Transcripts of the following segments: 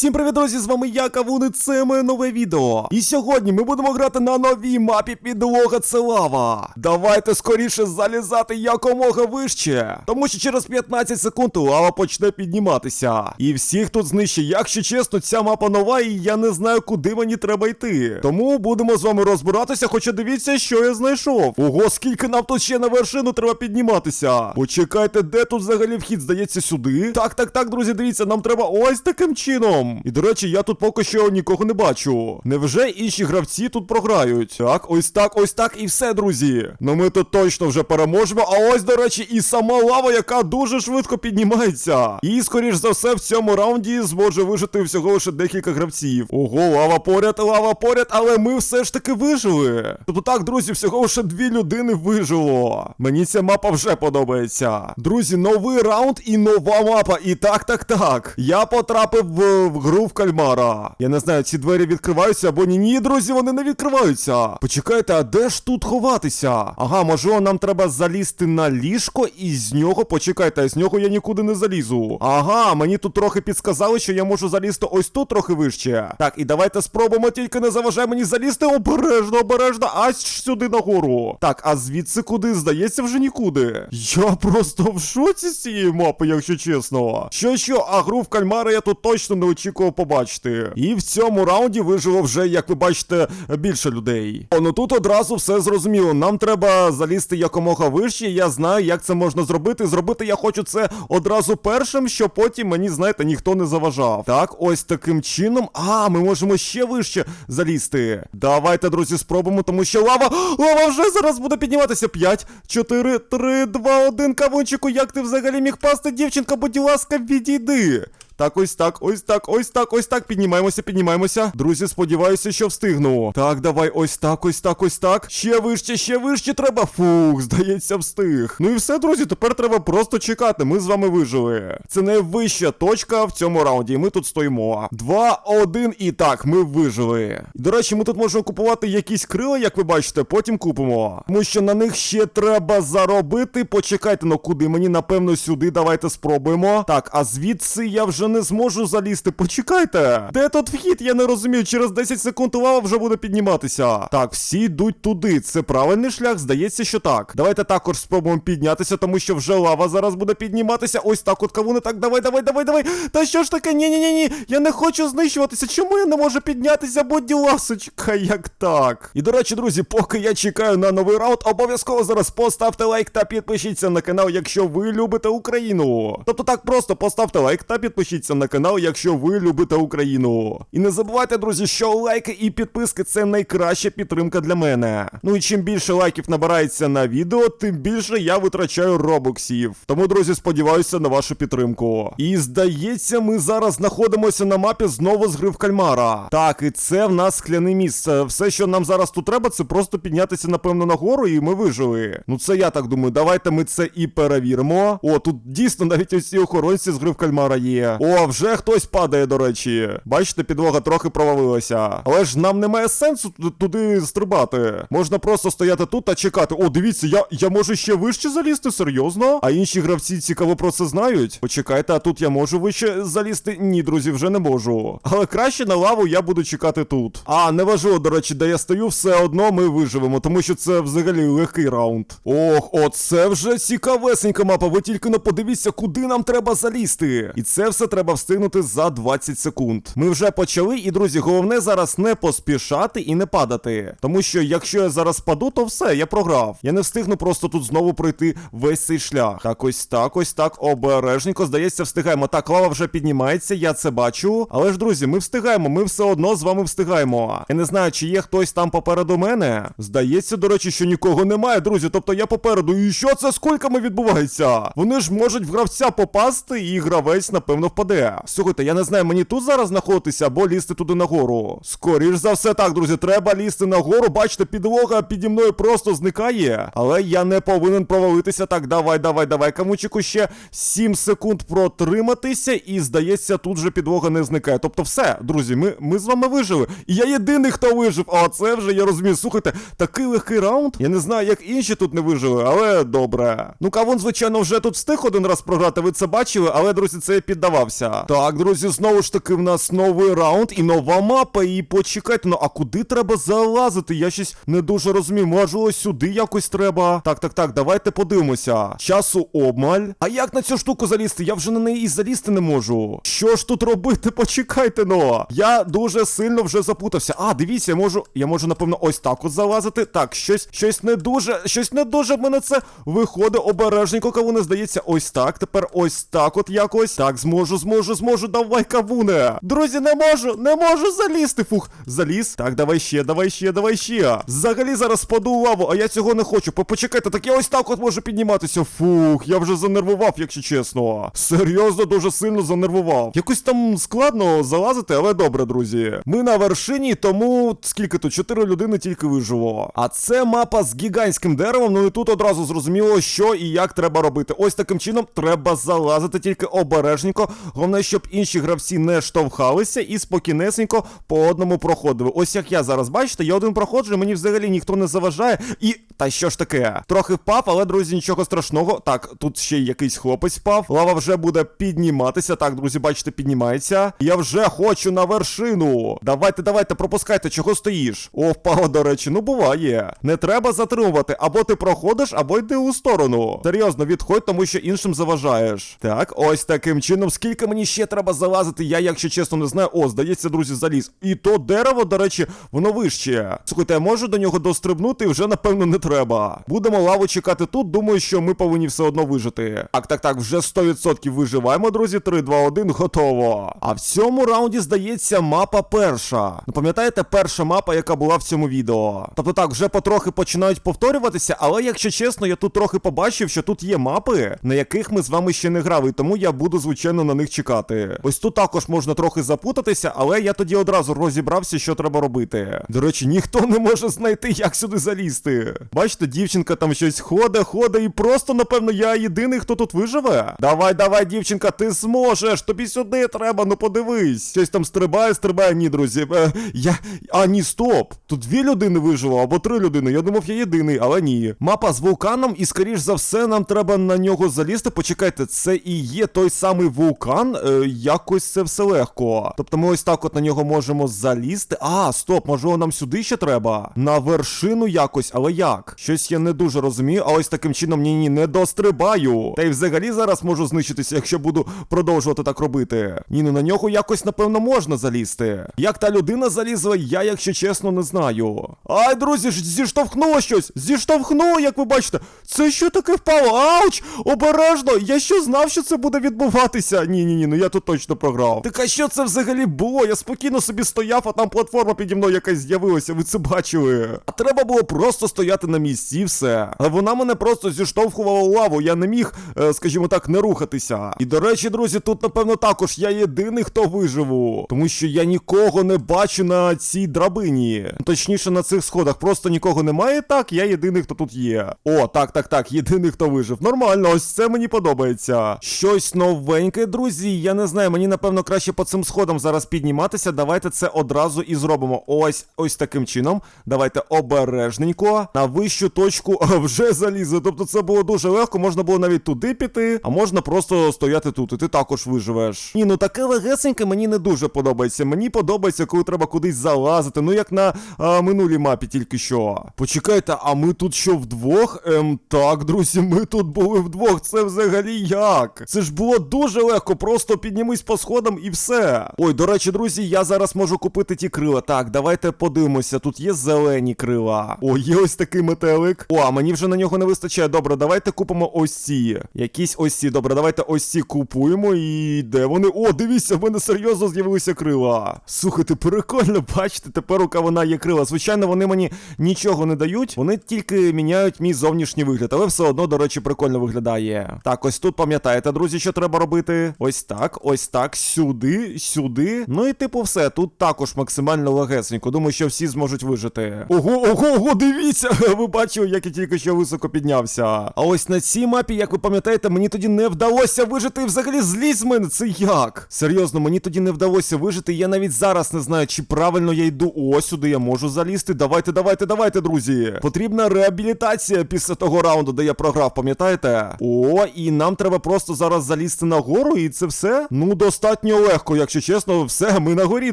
Всім привіт, друзі! З вами я, Кавун, і це моє нове відео. І сьогодні ми будемо грати на новій мапі підлога це лава. Давайте скоріше залізати якомога вище. Тому що через 15 секунд лава почне підніматися. І всіх тут знищить. Якщо чесно, ця мапа нова, і я не знаю, куди мені треба йти. Тому будемо з вами розбиратися, хоча дивіться, що я знайшов. Ого, скільки нам тут ще на вершину треба підніматися. Почекайте, де тут взагалі вхід? Здається, сюди. Так, так, так, друзі, дивіться, нам треба ось таким чином. І до речі, я тут поки що нікого не бачу. Невже інші гравці тут програють? Так, ось так, ось так, і все, друзі. Ну ми тут точно вже переможемо. А ось, до речі, і сама лава, яка дуже швидко піднімається. І, скоріш за все, в цьому раунді зможе вижити всього лише декілька гравців. Ого, лава поряд, лава поряд, але ми все ж таки вижили. Тобто так, друзі, всього лише дві людини вижило. Мені ця мапа вже подобається. Друзі, новий раунд і нова мапа. І так, так, так. Я потрапив в, гру в кальмара. Я не знаю, ці двері відкриваються або ні. Ні, друзі, вони не відкриваються. Почекайте, а де ж тут ховатися? Ага, можливо, нам треба залізти на ліжко, і з нього, почекайте, з нього я нікуди не залізу. Ага, мені тут трохи підсказали, що я можу залізти ось тут трохи вище. Так, і давайте спробуємо, тільки не заважай мені залізти обережно, обережно, аж сюди нагору. Так, а звідси куди? Здається, вже нікуди. Я просто в шоці з цієї мапи, якщо чесно. Що що, а гру в кальмара я тут точно не очікував побачити. І в цьому раунді вижило вже, як ви бачите, більше людей. О, ну тут одразу все зрозуміло. Нам треба залізти якомога вище. Я знаю, як це можна зробити. Зробити я хочу це одразу першим, щоб потім мені, знаєте, ніхто не заважав. Так, ось таким чином. А, ми можемо ще вище залізти. Давайте, друзі, спробуємо, тому що лава. Лава вже зараз буде підніматися. 5, 4, 3, 2, 1. Кавунчику, як ти взагалі міг пасти, дівчинка, будь ласка, відійди. Так, ось так, ось так, ось так, ось так. Піднімаємося, піднімаємося. Друзі, сподіваюся, що встигну. Так, давай, ось так, ось так, ось так. Ще вище, ще вище треба. Фух, здається, встиг. Ну і все, друзі, тепер треба просто чекати. Ми з вами вижили. Це найвища точка в цьому раунді. І ми тут стоїмо. Два, один, і так, ми вижили. До речі, ми тут можемо купувати якісь крила, як ви бачите, потім купимо. Тому що на них ще треба заробити. Почекайте, ну куди? Мені, напевно, сюди. Давайте спробуємо. Так, а звідси я вже не зможу залізти. Почекайте. Де тут вхід? Я не розумію. Через 10 секунд лава вже буде підніматися. Так, всі йдуть туди. Це правильний шлях? Здається, що так. Давайте також спробуємо піднятися, тому що вже лава зараз буде підніматися. Ось так от кавуни. Так, давай, давай, давай, давай. Та що ж таке? Ні, ні, ні, ні. Я не хочу знищуватися. Чому я не можу піднятися? Будь ласочка, як так? І до речі, друзі, поки я чекаю на новий раунд, обов'язково зараз поставте лайк та підпишіться на канал, якщо ви любите Україну. Тобто так просто поставте лайк та підпишіться на канал, якщо ви любите Україну. І не забувайте, друзі, що лайки і підписки це найкраща підтримка для мене. Ну і чим більше лайків набирається на відео, тим більше я витрачаю робоксів. Тому, друзі, сподіваюся на вашу підтримку. І здається, ми зараз знаходимося на мапі знову з гри в кальмара. Так, і це в нас скляне місце. Все, що нам зараз тут треба, це просто піднятися, напевно, нагору, і ми вижили. Ну це я так думаю. Давайте ми це і перевіримо. О, тут дійсно навіть ці охоронці з гри в кальмара є. О, вже хтось падає, до речі. Бачите, підлога трохи провалилася. Але ж нам немає сенсу туди стрибати. Можна просто стояти тут та чекати. О, дивіться, я, я можу ще вище залізти, серйозно? А інші гравці цікаво про це знають. Почекайте, а тут я можу вище залізти? Ні, друзі, вже не можу. Але краще на лаву я буду чекати тут. А, не важливо, до речі, де я стою, все одно ми виживемо, тому що це взагалі легкий раунд. Ох, оце вже цікавесенька мапа. Ви тільки не подивіться, куди нам треба залізти. І це все треба встигнути за 20 секунд. Ми вже почали, і друзі, головне зараз не поспішати і не падати. Тому що якщо я зараз паду, то все, я програв. Я не встигну просто тут знову пройти весь цей шлях. Так, ось так, ось так, обережненько, здається, встигаємо. Так, лава вже піднімається, я це бачу. Але ж, друзі, ми встигаємо, ми все одно з вами встигаємо. Я не знаю, чи є хтось там попереду мене. Здається, до речі, що нікого немає, друзі. Тобто я попереду. І що це з кульками відбувається? Вони ж можуть в гравця попасти, і гравець, напевно, впаде. Слухайте, я не знаю, мені тут зараз знаходитися або лізти туди нагору. Скоріш за все, так, друзі, треба лізти нагору. Бачите, підлога піді мною просто зникає. Але я не повинен провалитися. Так, давай, давай, давай. Камучику ще 7 секунд протриматися, і здається, тут же підлога не зникає. Тобто, все, друзі, ми, ми з вами вижили. І я єдиний, хто вижив. А це вже я розумію. Слухайте, такий легкий раунд. Я не знаю, як інші тут не вижили, але добре. Ну, кавун, звичайно, вже тут встиг один раз програти. Ви це бачили, але, друзі, це я піддавався. Розібрався. Так, друзі, знову ж таки, в нас новий раунд і нова мапа. І почекайте, ну а куди треба залазити? Я щось не дуже розумію. Ось сюди якось треба. Так, так, так, давайте подивимося. Часу обмаль. А як на цю штуку залізти? Я вже на неї і залізти не можу. Що ж тут робити? Почекайте, ну. Я дуже сильно вже запутався. А, дивіться, я можу. Я можу, напевно, ось так от залазити. Так, щось, щось не дуже, щось не дуже в мене це виходить обережненько, кавуне, здається, ось так. Тепер ось так от якось. Так, зможу, зможу, зможу. Давай, кавуне. Друзі, не можу, не можу залізти. Фух, заліз. Так, давай ще, давай ще, давай ще. Взагалі зараз спаду у лаву, а я цього не хочу. По- Почекайте, так я ось так от можу підніматися. Фух, я вже занервував, якщо чесно. Серйозно, дуже сильно занервував. Якось там складно залазити, але добре, друзі. Ми на вершині, тому скільки тут? Чотири людини тільки виживо. А це мапа з гігантським деревом. Ну і тут одразу зрозуміло, що і як треба робити. Ось таким чином треба залазити тільки обережненько. Головне, щоб інші гравці не штовхалися і спокійнесенько по одному проходили. Ось як я зараз бачите, я один проходжу, мені взагалі ніхто не заважає. І та що ж таке? Трохи впав, але друзі, нічого страшного. Так, тут ще й якийсь хлопець впав. Лава вже буде підніматися. Так, друзі, бачите, піднімається. Я вже хочу на вершину. Давайте, давайте, пропускайте, чого стоїш? О, впало, до речі, ну буває. Не треба затримувати. Або ти проходиш, або йди у сторону. Серйозно, відходь, тому що іншим заважаєш. Так, ось таким чином. Скільки мені ще треба залазити? Я, якщо чесно, не знаю. О, здається, друзі, заліз. І то дерево, до речі, воно вище. Слухайте, я можу до нього дострибнути, вже напевно не треба. Будемо лаву чекати тут. Думаю, що ми повинні все одно вижити. Так, так, так, вже 100% виживаємо, друзі. 3, 2, 1, готово. А в цьому раунді, здається, мапа перша. Ну, пам'ятаєте, перша мапа, яка була в цьому відео. Тобто так, вже потрохи починають повторюватися, але якщо чесно, я тут трохи побачив, що тут є мапи, на яких ми з вами ще не грали, тому я буду, звичайно, на них чекати. Ось тут також можна трохи запутатися, але я тоді одразу розібрався, що треба робити. До речі, ніхто не може знайти, як сюди залізти. Бачите, дівчинка там щось ходить, ходить, і просто, напевно, я єдиний, хто тут виживе. Давай, давай, дівчинка, ти зможеш. Тобі сюди треба, ну подивись. Щось там стрибає, стрибає. Ні, друзі. Е, я. А, ні, стоп. Тут дві людини вижило, або три людини. Я думав, я єдиний, але ні. Мапа з вулканом, і скоріш за все, нам треба на нього залізти. Почекайте, це і є той самий вулкан. Е, якось це все легко. Тобто ми ось так от на нього можемо залізти. А, стоп, можливо, нам сюди ще треба. На вершину якось, але як? Щось я не дуже розумію, а ось таким чином ні, ні, не дострибаю. Та й взагалі зараз можу знищитися, якщо буду продовжувати так робити. Ні, ну на нього якось, напевно, можна залізти. Як та людина залізла, я, якщо чесно, не знаю. Ай, друзі, зіштовхнуло щось! Зіштовхнуло, як ви бачите. Це що таке впало? Ауч! Обережно! Я що знав, що це буде відбуватися? Ні, ні, ні, ну я тут точно програв. Так а що це взагалі було? Я спокійно собі стояв, а там платформа піді мною якась з'явилася, ви це бачили. А треба було просто стояти на місці і все. Але вона мене просто зіштовхувала лаву, я не міг, е, скажімо так, не рухатися. І до речі, друзі, тут, напевно, також я єдиний, хто виживу. Тому що я нікого не бачу на цій драбині. Точніше, на цих сходах просто нікого немає. Так, я єдиний, хто тут є. О, так, так, так, єдиний, хто вижив. Нормально, ось це мені подобається. Щось новеньке, друзі. Я не знаю, мені напевно краще по цим сходам зараз підніматися. Давайте це одразу і зробимо. Ось ось таким чином. Давайте обережненько. На вищу точку вже залізли. Тобто це було дуже легко. Можна було навіть туди піти, а можна просто стояти тут. І ти також виживеш. Ні, ну таке легесеньке мені не дуже подобається. Мені подобається, коли треба кудись залазити. Ну як на а, минулій мапі тільки що. Почекайте, а ми тут що вдвох? Ем, так, друзі, ми тут були вдвох. Це взагалі як? Це ж було дуже легко, просто піднімись по сходам і все. Ой, до речі, друзі, я зараз можу купити ті крила. Так, давайте подивимося. Тут є зелені крила. О, є ось такий метелик. О, а мені вже на нього не вистачає. Добре, давайте купимо ось ці. Якісь ось ці. Добре, давайте ось ці купуємо. І де вони? О, дивіться, в мене серйозно з'явилися крила. Слухайте, прикольно, бачите, тепер у кавуна є крила. Звичайно, вони мені нічого не дають. Вони тільки міняють мій зовнішній вигляд, але все одно, до речі, прикольно виглядає. Так, ось тут пам'ятаєте, друзі, що треба робити? Ось так, ось так, сюди, сюди. Ну і типу, все. Тут також максимально легесенько. Думаю, що всі зможуть вижити. Ого, ого, ого, дивіться! Ви бачили, як я тільки що високо піднявся. А ось на цій мапі, як ви пам'ятаєте, мені тоді не вдалося вижити і взагалі злізь мене. Це як? Серйозно, мені тоді не вдалося вижити. Я навіть зараз не знаю, чи правильно я йду. О, сюди я можу залізти. Давайте, давайте, давайте, друзі. Потрібна реабілітація після того раунду, де я програв, пам'ятаєте? О, і нам треба просто зараз залізти нагору, і це все? Ну, достатньо легко, якщо чесно, все, ми на горі,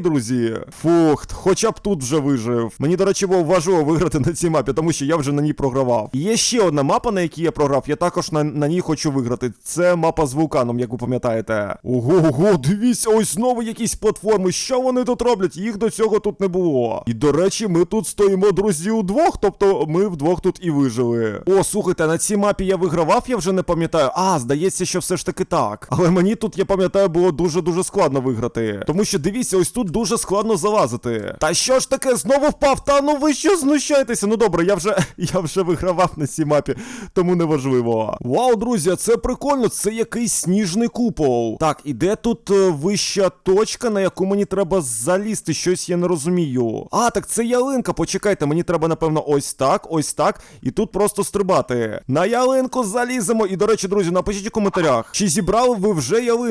друзі. Фух, хоча б тут вже вижив. Мені, до речі, було важливо виграти на цій мапі, тому що я вже на ній програвав. Є ще одна мапа, на якій я програв. Я також на, на ній хочу виграти. Це мапа з вулканом, як ви пам'ятаєте. Ого, ого, дивіться, ось знову якісь платформи. Що вони тут роблять? Їх до цього тут не було. І до речі, ми тут стоїмо, друзі, удвох. Тобто ми вдвох тут і вижили. О, слухайте, на цій мапі я вигравав, я вже не пам'ятаю. А, здається, що все ж таки так. Але мені тут, я пам'ятаю, було дуже-дуже складно виграти. Тому що дивіться, ось тут дуже складно залазити. Та що ж таке, знову впав? Та ну ви що знущаєтеся? Ну добре, я вже я вже вигравав на цій мапі, тому неважливо. Вау, друзі, це прикольно, це якийсь сніжний купол. Так, і де тут е, вища точка, на яку мені треба залізти? Щось я не розумію. А, так це ялинка. Почекайте, мені треба, напевно, ось так, ось так. І тут просто стрибати. На ялинку заліземо. І, до речі, друзі, напишіть у коментарях, чи зібрали ви вже ялинку?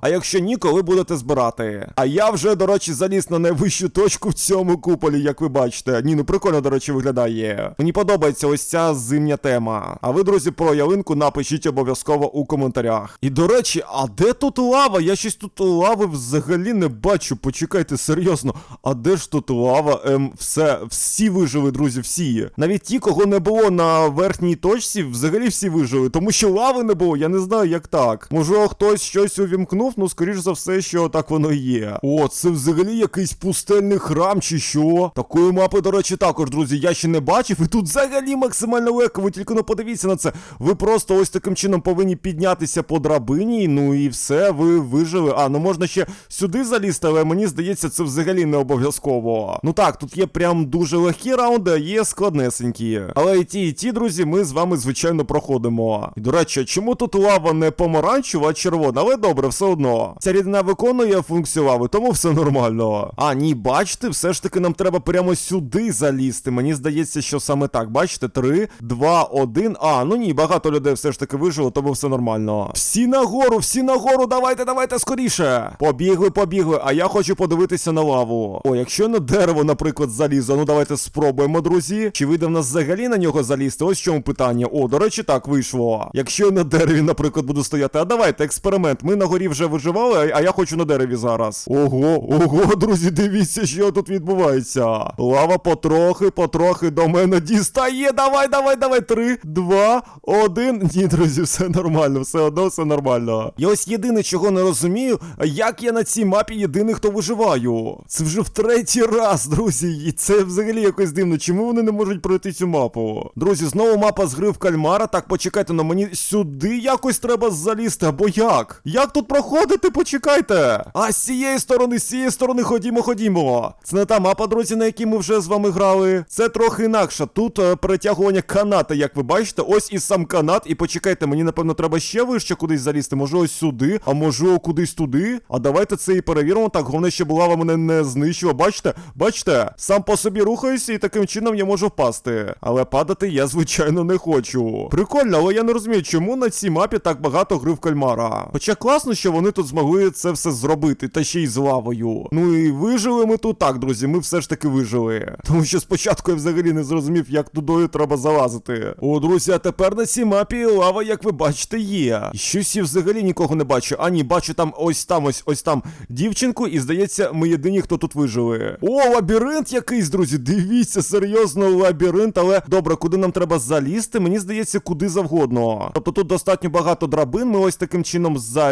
А якщо ні, коли будете збирати? А я вже, до речі, заліз на найвищу точку в цьому куполі, як ви бачите. Ні, ну прикольно, до речі, виглядає. Мені подобається ось ця зимня тема. А ви, друзі, про ялинку напишіть обов'язково у коментарях. І до речі, а де тут лава? Я щось тут лави взагалі не бачу. Почекайте, серйозно. А де ж тут лава? Ем, все, всі вижили, друзі, всі. Навіть ті, кого не було на верхній точці, взагалі всі вижили, тому що лави не було. Я не знаю, як так. Може, хтось щось увімкнув, ну скоріш за все, що так воно є. О, це взагалі якийсь пустельний храм, чи що? Такої мапи, до речі, також, друзі, я ще не бачив. І тут взагалі максимально легко. Ви тільки не подивіться на це. Ви просто ось таким чином повинні піднятися по драбині, ну і все, ви вижили. А, ну можна ще сюди залізти, але мені здається, це взагалі не обов'язково. Ну так, тут є прям дуже легкі раунди, а є складнесенькі. Але і ті, і ті, друзі, ми з вами, звичайно, проходимо. І до речі, чому тут лава не помаранчева, а червона? Але добре, все одно. Ця рідина виконує функцію лави, тому все нормально. А, ні, бачите, все ж таки нам треба прямо сюди залізти. Мені здається, що саме так. Бачите, 3, 2, 1. А, ну ні, багато людей все ж таки вижило, тому все нормально. Всі нагору, всі нагору, давайте, давайте скоріше. Побігли, побігли. А я хочу подивитися на лаву. О, якщо на дерево, наприклад, залізо, ну давайте спробуємо, друзі. Чи вийде в нас взагалі на нього залізти? Ось в чому питання. О, до речі, так вийшло. Якщо я на дереві, наприклад, буду стояти, а давайте експеримент. Ми на горі вже виживали, а- я хочу на дереві зараз. Ого, ого, друзі, дивіться, що тут відбувається. Лава потрохи, потрохи до мене дістає. Давай, давай, давай. Три, два, один. Ні, друзі, все нормально, все одно все нормально. Я ось єдине, чого не розумію, як я на цій мапі єдиний, хто виживаю. Це вже в третій раз, друзі. І це взагалі якось дивно. Чому вони не можуть пройти цю мапу? Друзі, знову мапа з гри в кальмара. Так, почекайте, но мені сюди якось треба залізти, або як? Як тут проходити? Почекайте. А з цієї сторони, з цієї сторони ходімо, ходімо. Це не та мапа, друзі, на якій ми вже з вами грали. Це трохи інакше. Тут е, перетягування каната, як ви бачите, ось і сам канат. І почекайте, мені напевно треба ще вище кудись залізти. Може ось сюди, а може кудись туди. А давайте це і перевіримо. Так, головне, щоб лава мене не знищила. Бачите? Бачите? Сам по собі рухаюся, і таким чином я можу впасти. Але падати я, звичайно, не хочу. Прикольно, але я не розумію, чому на цій мапі так багато гри в кальмара. Хоча класно, що вони тут змогли це все зробити, та ще й з лавою. Ну і вижили ми тут так, друзі. Ми все ж таки вижили. Тому що спочатку я взагалі не зрозумів, як тудою треба залазити. О, друзі, а тепер на цій мапі лава, як ви бачите, є. Щось я взагалі нікого не бачу. А ні, бачу там ось там, ось ось там дівчинку, і здається, ми єдині, хто тут вижили. О, лабіринт якийсь, друзі. Дивіться, серйозно, лабіринт, але добре, куди нам треба залізти? Мені здається, куди завгодно. Тобто тут достатньо багато драбин. Ми ось таким чином залізли.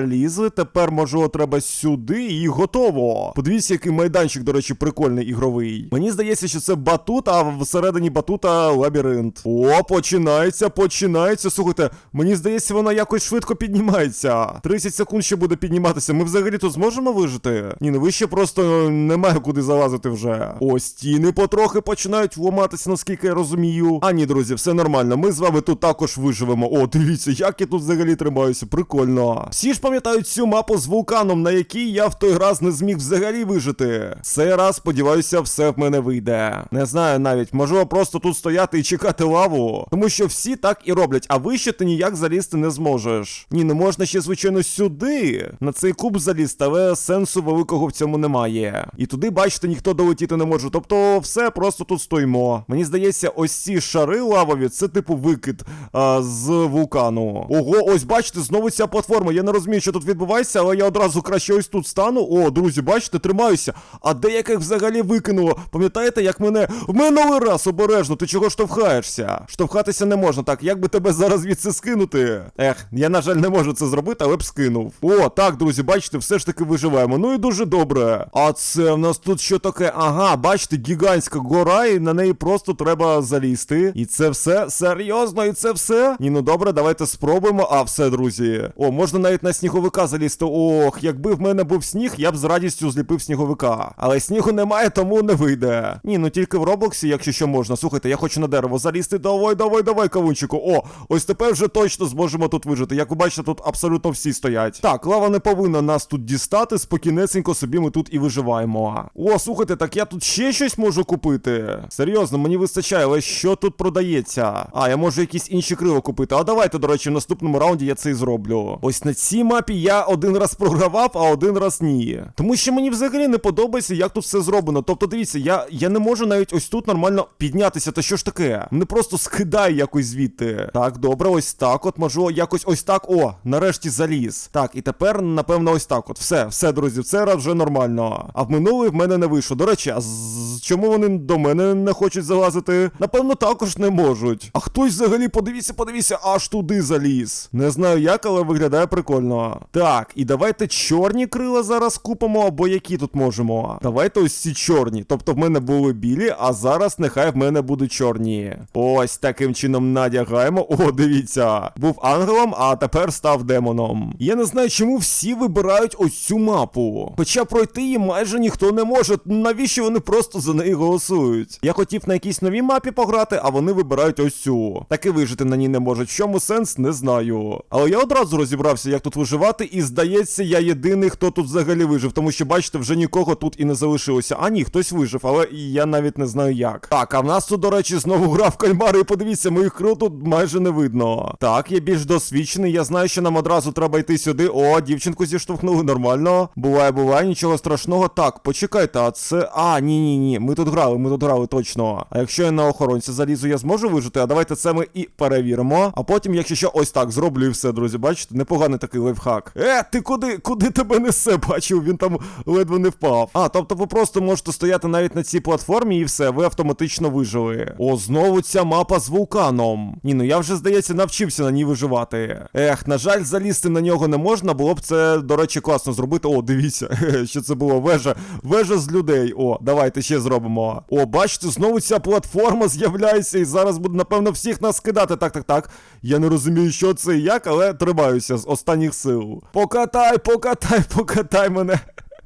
Тепер, можливо, треба сюди і готово. Подивіться, який майданчик, до речі, прикольний ігровий. Мені здається, що це батут, а всередині батута лабіринт. О, починається, починається. Слухайте, мені здається, вона якось швидко піднімається. 30 секунд ще буде підніматися. Ми взагалі тут зможемо вижити? Ні, ну вище просто немає куди залазити вже. О, стіни потрохи починають вломатися, наскільки я розумію. А ні, друзі, все нормально. Ми з вами тут також виживемо. О, дивіться, як я тут взагалі тримаюся. Прикольно. Всі ж пам'ятають цю мапу з вулканом, на якій я в той раз не зміг взагалі вижити. Цей раз, сподіваюся, все в мене вийде. Не знаю навіть, можливо, просто тут стояти і чекати лаву. Тому що всі так і роблять, а вище ти ніяк залізти не зможеш. Ні, не можна ще, звичайно, сюди. На цей куб залізти, але сенсу великого в цьому немає. І туди, бачите, ніхто долетіти не може. Тобто, все просто тут стоїмо. Мені здається, ось ці шари лавові, це типу викид а, з вулкану. Ого, ось бачите, знову ця платформа. Я не розумію, розумію, що тут відбувається, але я одразу краще ось тут стану. О, друзі, бачите, тримаюся. А деяких взагалі викинуло. Пам'ятаєте, як мене в минулий раз обережно, ти чого штовхаєшся? Штовхатися не можна. Так, як би тебе зараз звідси скинути? Ех, я, на жаль, не можу це зробити, але б скинув. О, так, друзі, бачите, все ж таки виживаємо. Ну і дуже добре. А це в нас тут що таке? Ага, бачите, гігантська гора, і на неї просто треба залізти. І це все серйозно, і це все. Ні, ну добре, давайте спробуємо. А, все, друзі. О, можна навіть на сніговика залізти. Ох, якби в мене був сніг, я б з радістю зліпив сніговика. Але снігу немає, тому не вийде. Ні, ну тільки в Роблоксі, якщо що можна. Слухайте, я хочу на дерево залізти. Давай, давай, давай, кавунчику. О, ось тепер вже точно зможемо тут вижити. Як ви бачите, тут абсолютно всі стоять. Так, лава не повинна нас тут дістати. Спокійнесенько собі ми тут і виживаємо. О, слухайте, так я тут ще щось можу купити. Серйозно, мені вистачає, але що тут продається? А, я можу якісь інші крила купити. А давайте, до речі, в наступному раунді я це і зроблю. Ось на цій мапі я один раз програвав, а один раз ні. Тому що мені взагалі не подобається, як тут все зроблено. Тобто, дивіться, я, я не можу навіть ось тут нормально піднятися. Та що ж таке? Мене просто скидає якось звідти. Так, добре, ось так. От можу якось ось так. О, нарешті заліз. Так, і тепер, напевно, ось так. От все, все, друзі, це раз вже нормально. А в минулий в мене не вийшло. До речі, а з чому вони до мене не хочуть залазити? Напевно, також не можуть. А хтось взагалі, подивіться, подивіться, аж туди заліз. Не знаю як, але виглядає прикольно. Так, і давайте чорні крила зараз купимо, або які тут можемо. Давайте ось ці чорні. Тобто в мене були білі, а зараз нехай в мене будуть чорні. Ось таким чином надягаємо. О, дивіться. Був ангелом, а тепер став демоном. Я не знаю, чому всі вибирають ось цю мапу. Хоча пройти її майже ніхто не може. Навіщо вони просто за неї голосують? Я хотів на якійсь новій мапі пограти, а вони вибирають ось цю. Так і вижити на ній не можуть. В чому сенс, не знаю. Але я одразу розібрався, як тут виживати, і здається, я єдиний, хто тут взагалі вижив, тому що, бачите, вже нікого тут і не залишилося. А ні, хтось вижив, але я навіть не знаю як. Так, а в нас тут, до речі, знову гра в кальмари, і подивіться, моїх крил тут майже не видно. Так, я більш досвідчений, я знаю, що нам одразу треба йти сюди. О, дівчинку зіштовхнули нормально. Буває, буває, нічого страшного. Так, почекайте, а це. А, ні, ні, ні. Ми тут грали, ми тут грали точно. А якщо я на охоронці залізу, я зможу вижити? А давайте це ми і перевіримо. А потім, якщо що, ось так зроблю і все, друзі. Бачите, непоганий такий лайфхак. Е, ти куди? Куди тебе несе? Бачив, він там ледве не впав. А, тобто ви просто можете стояти навіть на цій платформі і все, ви автоматично вижили. О, знову ця мапа з вулканом. Ні, ну я вже, здається, навчився на ній виживати. Ех, на жаль, залізти на нього не можна, було б це, до речі, класно зробити. О, дивіться, що це було. Вежа, вежа з людей. О, давайте ще зробимо. О, бачите, знову ця платформа з'являється, і зараз буде, напевно, всіх нас кидати. Так, так, так. Я не розумію, що це і як, але тримаюся з останніх сил. Покатай, покатай, покатай мене.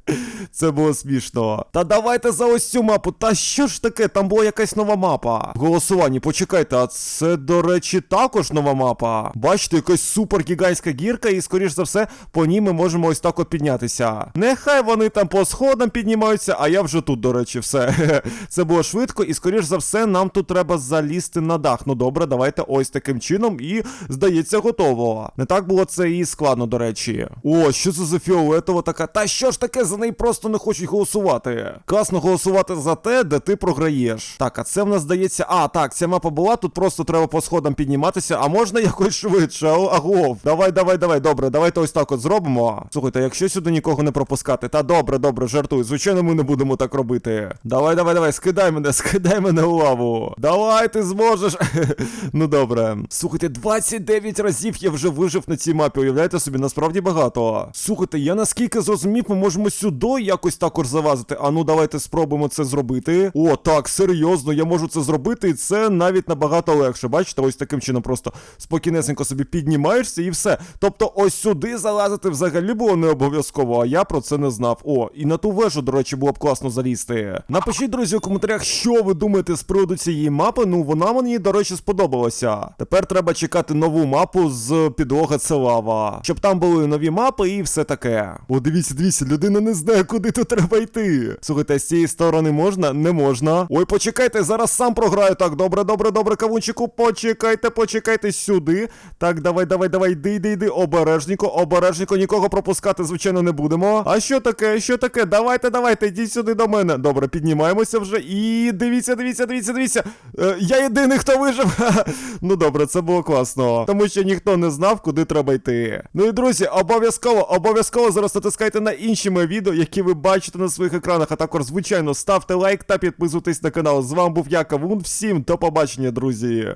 Це було смішно. Та давайте за ось цю мапу. Та що ж таке? Там була якась нова мапа. В голосуванні, почекайте, а це, до речі, також нова мапа. Бачите, якась супер гігантська гірка, і, скоріш за все, по ній ми можемо ось так от піднятися. Нехай вони там по сходам піднімаються, а я вже тут, до речі, все. Це було швидко, і, скоріш за все, нам тут треба залізти на дах. Ну добре, давайте ось таким чином, і здається, готово. Не так було це і складно, до речі. О, що це за фіолетова така? Та що ж таке? За неї просто не хочуть голосувати. Класно голосувати за те, де ти програєш. Так, а це в нас здається. А, так, ця мапа була, тут просто треба по сходам підніматися, а можна якось швидше. Агов. Давай, давай, давай, добре, давайте ось так от зробимо. Слухайте, якщо сюди нікого не пропускати, та добре, добре, жартуй. Звичайно, ми не будемо так робити. Давай, давай, давай, скидай мене, скидай мене у лаву. Давай, ти зможеш. ну добре. Слухайте, 29 разів я вже вижив на цій мапі. Уявляєте собі, насправді багато. Слухайте, я наскільки зрозумів, ми можемо сюди якось також завазити. А ну давайте спробуємо це зробити. О, так, серйозно, я можу це зробити, і це навіть набагато легше. Бачите, ось таким чином просто спокійнесенько собі піднімаєшся і все. Тобто, ось сюди залазити взагалі було не обов'язково, а я про це не знав. О, і на ту вежу, до речі, було б класно залізти. Напишіть, друзі, у коментарях, що ви думаєте з приводу цієї мапи. Ну, вона мені, до речі, сподобалася. Тепер треба чекати нову мапу з підлога це лава. Щоб там були нові мапи і все таке. О, дивіться, дивіться, людина не знаю, куди тут треба йти. Слухайте, з цієї сторони можна? Не можна. Ой, почекайте, зараз сам програю. Так, добре, добре, добре, кавунчику, почекайте, почекайте сюди. Так, давай, давай, давай, йди, йди, йди. Обережненько, обережненько, нікого пропускати, звичайно, не будемо. А що таке? Що таке? Давайте, давайте, йдіть сюди до мене. Добре, піднімаємося вже. І дивіться, дивіться, дивіться, дивіться. Е, я єдиний, хто вижив. ну добре, це було класно. Тому що ніхто не знав, куди треба йти. Ну і друзі, обов'язково, обов'язково зараз натискайте на інші мої відео, які ви бачите на своїх екранах. А також, звичайно, ставте лайк та підписуйтесь на канал. З вами був я, Кавун. Всім до побачення, друзі.